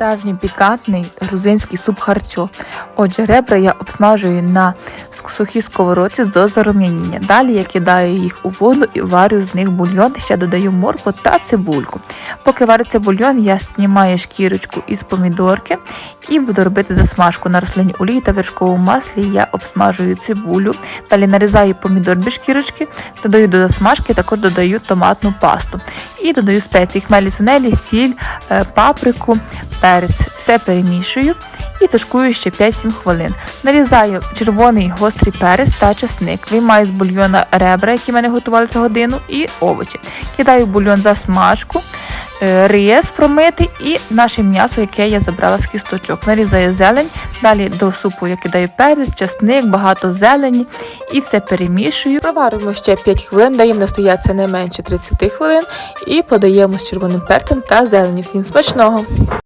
Справжній пікантний грузинський суп харчо. Отже, ребра я обсмажую на сухій сковородці до зарум'яніння. Далі я кидаю їх у воду і варю з них бульйон, ще додаю моркву та цибульку. Поки вариться бульйон, я знімаю шкірочку із помідорки і буду робити засмажку на рослинній олії та вершковому маслі. Я обсмажую цибулю, далі нарізаю помідор без шкірочки, додаю до засмажки, також додаю томатну пасту. І додаю спеції хмелі сунелі, сіль, е, паприку, перець. Все перемішую і тушкую ще 5-7 хвилин. Нарізаю червоний гострий перець та чесник. Виймаю з бульйона ребра, які в мене готувалися годину, і овочі. Кидаю в бульйон за смажку, е, рис промитий і наше м'ясо, яке я забрала з кісточок. Нарізаю зелень, далі до супу я кидаю перець, чесник, багато зелені і все перемішую. Проваримо ще 5 хвилин, даємо настоятися не менше 30 хвилин і подаємо з червоним перцем та зеленю. Всім смачного!